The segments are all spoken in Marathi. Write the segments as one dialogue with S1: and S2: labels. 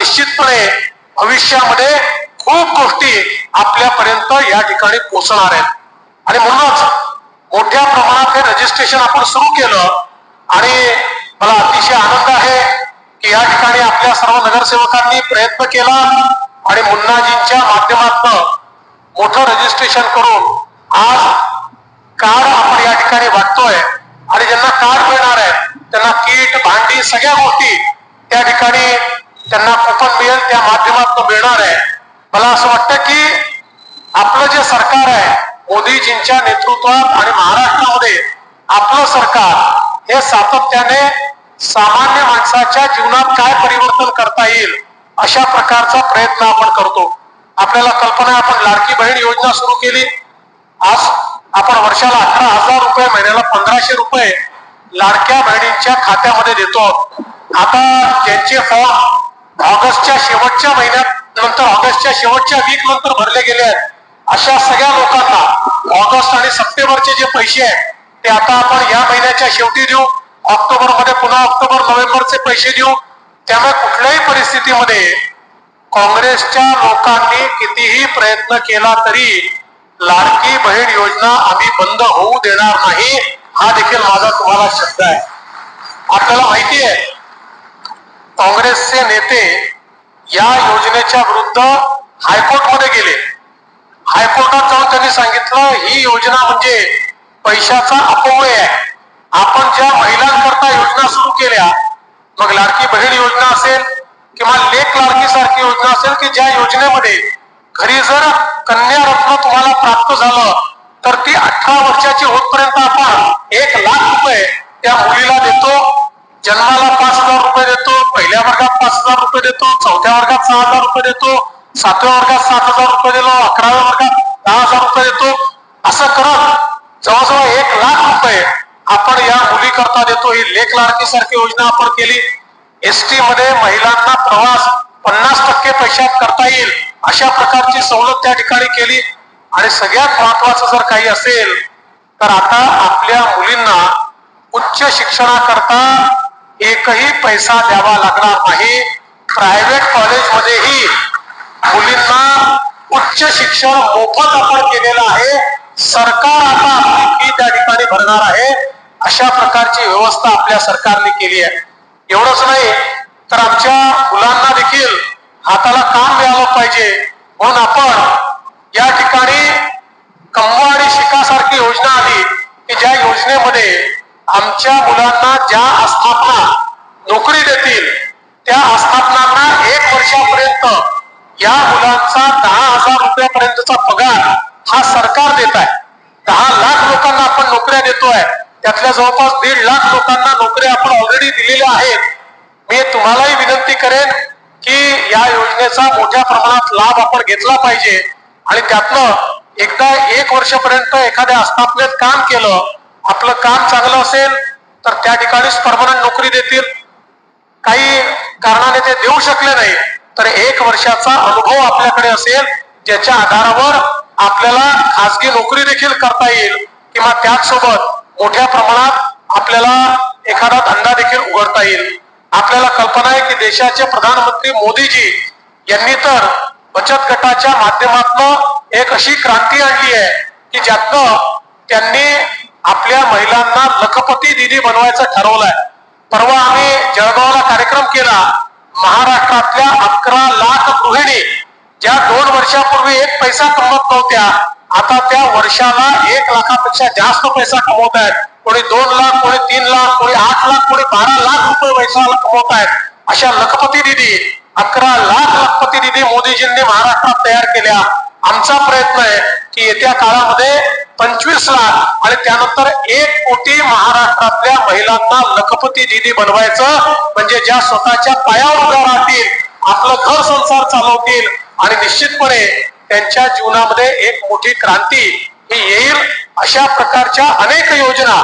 S1: निश्चितपणे भविष्यामध्ये खूप गोष्टी आपल्यापर्यंत या ठिकाणी पोहोचणार आहेत. आणि म्हणूनच मोठ्या प्रमाणात हे रजिस्ट्रेशन आपण सुरू केलं आणि मला अतिशय आनंद आहे की या ठिकाणी आपल्या सर्व नगरसेवकांनी प्रयत्न केला आणि मुन्नाजींच्या माध्यमातून मोठं रजिस्ट्रेशन करून आज कार्ड आपण या ठिकाणी वाटतोय आणि ज्यांना कार्ड मिळणार आहे त्यांना किट भांडी सगळ्या गोष्टी त्या ठिकाणी त्यांना कुपन मिळेल त्या माध्यमातून मिळणार आहे. मला असं वाटतं की आपलं जे सरकार आहे मोदीजींच्या नेतृत्वात आणि महाराष्ट्रामध्ये आपलं सरकार हे सातत्याने सामान्य माणसाच्या जीवनात काय परिवर्तन करता येईल अशा प्रकारचा प्रयत्न आपण करतो. आपल्याला कल्पना आहे आपण लाडकी बहीण योजना सुरू केली. आज आपण वर्षाला अठरा हजार रुपये महिन्याला पंधराशे रुपये लाडक्या बहिणींच्या खात्यामध्ये देतो आता ज्यांचे फॉर्म ऑगस्टच्या शेवटच्या महिन्यात नंतर ऑगस्टच्या शेवटच्या वीक नंतर भरले गेले आहेत. अशा सगळ्या लोकांना ऑगस्ट आणि सप्टेंबरचे जे पैसे आहेत ते आता आपण या महिन्याच्या शेवटी देऊ ऑक्टोबरमध्ये पुन्हा ऑक्टोबर नोव्हेंबरचे पैसे देऊ. त्यामुळे कुठल्याही परिस्थितीमध्ये काँग्रेसच्या लोकांनी कितीही प्रयत्न केला तरी लाडकी बहीण योजना आम्ही बंद होऊ देणार नाही हा देखील माझा तुम्हाला शब्द आहे. आपल्याला माहिती आहे काँग्रेसचे नेते या योजनेच्या विरुद्ध हायकोर्टमध्ये गेले. हायकोर्टात जाऊन त्यांनी सांगितलं ही योजना म्हणजे पैशाचा अपव्यय आहे. आपण ज्या महिलांकरता योजना सुरू केल्या मग लाडकी बहीण योजना असेल किंवा लेख लाडकी सारखी योजना असेल की ज्या योजनेमध्ये घरी जर कन्या रत्न तुम्हाला प्राप्त झालं तर ती अठरा वर्षाची होतपर्यंत आपण एक लाख रुपये त्या मुलीला देतो जन्माला पाच हजार रुपये देतो पहिल्या वर्गात पाच हजार रुपये देतो चौथ्या वर्गात सहा हजार रुपये देतो सातव्या वर्गात सात हजार रुपये दिलो अकराव्या वर्गात दहा हजार रुपये देतो. असं करत जवळजवळ एक लाख रुपये आपण या मुलीकरता देतो. ही लेख लाडकी सारखी योजना आपण केली. एस टी मध्ये महिलांना प्रवास पन्नास टक्के पैशात करता येईल अशा प्रकारची सवलत त्या ठिकाणी केली. आणि सगळ्यात महत्वाचं जर काही असेल तर आता आपल्या मुलींना उच्च शिक्षणाकरता एकही पैसा द्यावा लागणार नाही. प्रायव्हेट कॉलेजमध्येही मुलींना उच्च शिक्षण मोफत आपण केलेलं आहे. सरकार आता आपली फी त्या ठिकाणी भरणार आहे. अशा प्रकारची व्यवस्था आपल्या सरकारने केली आहे. एवढंच नाही तर आमच्या मुलांना देखील हाताला काम मिळालं पाहिजे. म्हणून आपण या ठिकाणी कमवा आणि शिकासारखी योजना आली की ज्या योजनेमध्ये आमच्या मुलांना ज्या आस्थापना नोकरी देतील त्या आस्थापनांना एक वर्षापर्यंत या मुलांचा दहा हजार रुपयापर्यंतचा पगार हा सरकार देत आहे. दहा लाख लोकांना आपण नोकऱ्या देतोय. त्यातल्या जवळपास दीड लाख लोकांना नोकऱ्या आपण ऑलरेडी दिलेल्या आहेत. मी तुम्हालाही विनंती करेन की या योजनेचा मोठ्या प्रमाणात लाभ आपण घेतला पाहिजे. आणि त्यातनं एकदा एक वर्षापर्यंत एखाद्या आस्थापनेत काम केलं आपलं काम चांगलं असेल तर त्या ठिकाणीच परमनंट नोकरी देतील. काही कारणाने ते देऊ शकले नाही तर एक वर्षाचा अनुभव आपल्याकडे असेल ज्याच्या आधारावर आपल्याला खासगी नोकरी देखील करता येईल किंवा त्याचसोबत मोठ्या प्रमाणात आपल्याला एखादा धंदा देखील उघडता येईल. आपल्याला कल्पना आहे की देशाचे प्रधानमंत्री मोदीजी यांनी तर बचत गटाच्या माध्यमातून एक अशी क्रांती आणली आहे की ज्यातनं त्यांनी आपल्या महिलांना लखपती दिदी बनवायचं ठरवलंय. परवा आम्ही जळगावला कार्यक्रम केला. महाराष्ट्रातल्या अकरा लाख गृहिणी ज्या दोन वर्षापूर्वी एक पैसा कमवत नव्हत्या आता त्या वर्षाला एक लाखापेक्षा जास्त पैसा कमवत आहेत. कोणी दोन लाख कोणी तीन लाख कोणी आठ लाख कोणी बारा लाख रुपये पैसा कमवत आहेत. अशा लखपती दिदी अकरा लाख लखपती दिदी मोदीजींनी महाराष्ट्रात तयार केल्या. आमचा प्रयत्न आहे की येत्या काळामध्ये पंचवीस लाख आणि त्यानंतर एक कोटी महाराष्ट्रातल्या महिलांना लखपती दिदी बनवायचं म्हणजे ज्या स्वतःच्या पायावर उभ्या राहतील आपलं घर संसार चालवतील आणि निश्चितपणे त्यांच्या जीवनामध्ये एक मोठी क्रांती ही येईल अशा प्रकारच्या अनेक योजना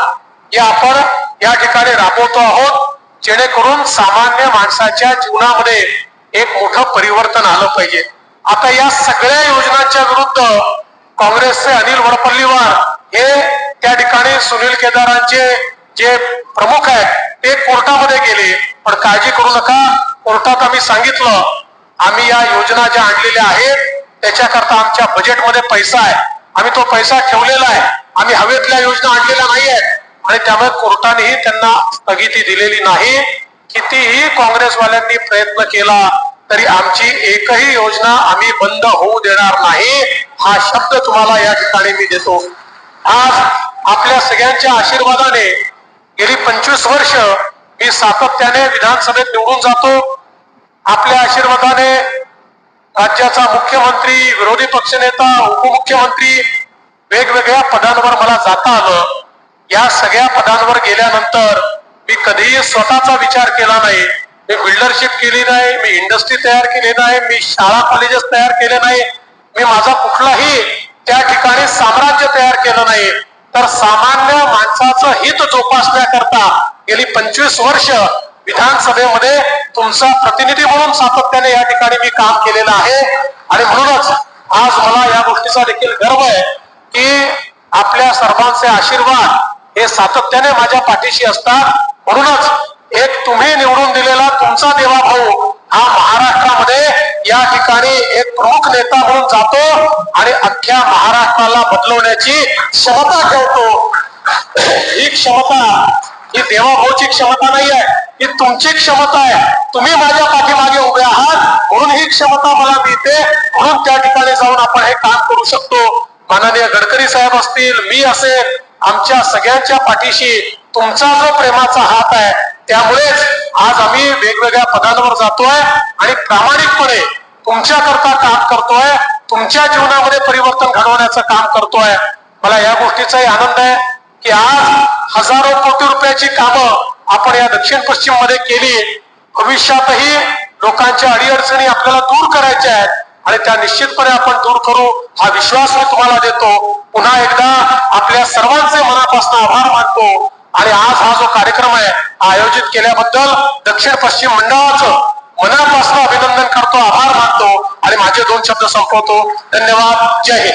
S1: या आपण या ठिकाणी राबवतो आहोत जेणेकरून सामान्य माणसाच्या जीवनामध्ये एक मोठं परिवर्तन आलं पाहिजे. आता या सगळ्या योजनांच्या विरुद्ध काँग्रेसचे अनिल वडपल्लीवार हे त्या ठिकाणी सुनील केदारांचे जे प्रमुख आहेत ते कोर्टामध्ये गेले. पण काळजी करू नका. कोर्टात आम्ही सांगितलं आम्ही या योजना ज्या आणलेल्या आहेत त्याच्याकरता आमच्या बजेटमध्ये पैसा आहे. आम्ही तो पैसा ठेवलेला आहे. आम्ही हवेतल्या योजना आणलेल्या नाही आहेत. आणि त्यामुळे कोर्टानेही त्यांना स्थगिती दिलेली नाही. कितीही काँग्रेसवाल्यांनी प्रयत्न केला तरी आमची एकही योजना आम्ही बंद होऊ देणार नाही हा शब्द तुम्हाला या ठिकाणी मी देतो. आज आपल्या सगळ्यांच्या आशीर्वादाने गेली पंचवीस वर्ष मी सातत्याने विधानसभेत निवडून जातो. आपल्या आशीर्वादाने राज्याचा मुख्यमंत्री विरोधी पक्षनेता उपमुख्यमंत्री वेगवेगळ्या पदांवर मला जाता आलं. या सगळ्या पदांवर गेल्यानंतर मी कधीही स्वतःचा विचार केला नाही. मी बिल्डरशिप केली नाही मी इंडस्ट्री तयार केली नाही मी शाळा कॉलेजेस तयार केले नाही मी माझा कुठलाही त्या ठिकाणी साम्राज्य तयार केलं नाही. तर सामान्य माणसाचं हित जोपासण्याकरता गेली पंचवीस वर्ष विधानसभेमध्ये तुमचा प्रतिनिधी म्हणून सातत्याने या ठिकाणी मी काम केलेलं आहे. आणि म्हणूनच आज मला या गोष्टीचा देखील गर्व आहे की आपल्या सर्वांचे आशीर्वाद हे सातत्याने माझ्या पाठीशी असतात. म्हणूनच आमचा देवा भाऊ हा महाराष्ट्रामध्ये या ठिकाणी एक प्रमुख नेता म्हणून जातो आणि अख्ख्या महाराष्ट्राला बदलवण्याची क्षमता ठेवतो. ही क्षमता ही देवाभाऊची क्षमता नाही आहे ही तुमची क्षमता आहे. तुम्ही माझ्या पाठीमागे उभे आहात म्हणून ही क्षमता मला मिळते म्हणून त्या ठिकाणी जाऊन आपण हे काम करू शकतो. माननीय गडकरी साहेब असतील मी असेल आमच्या सगळ्यांच्या पाठीशी तुमचा जो प्रेमाचा हात आहे त्यामुळेच आज आम्ही वेगवेगळ्या पदांवर जातोय आणि प्रामाणिकपणे तुमच्या करता काम करतोय तुमच्या जीवनामध्ये परिवर्तन घडवण्याचं काम करतोय. मला या गोष्टीचाही आनंद आहे की आज हजारो कोटी रुपयाची कामं आपण या दक्षिण पश्चिममध्ये केली. भविष्यातही लोकांच्या अडीअडचणी आपल्याला दूर करायच्या आहेत आणि त्या निश्चितपणे आपण दूर करू हा विश्वास मी तुम्हाला देतो. पुन्हा एकदा आपल्या सर्वांचे मनापासून आभार. होऊ आणि आज हा जो कार्यक्रम आहे आयोजित केल्याबद्दल दक्षिण पश्चिम मंडळाचं मनापासून अभिनंदन करतो आभार मानतो आणि माझे दोन शब्द संपवतो. धन्यवाद. जय हिंद.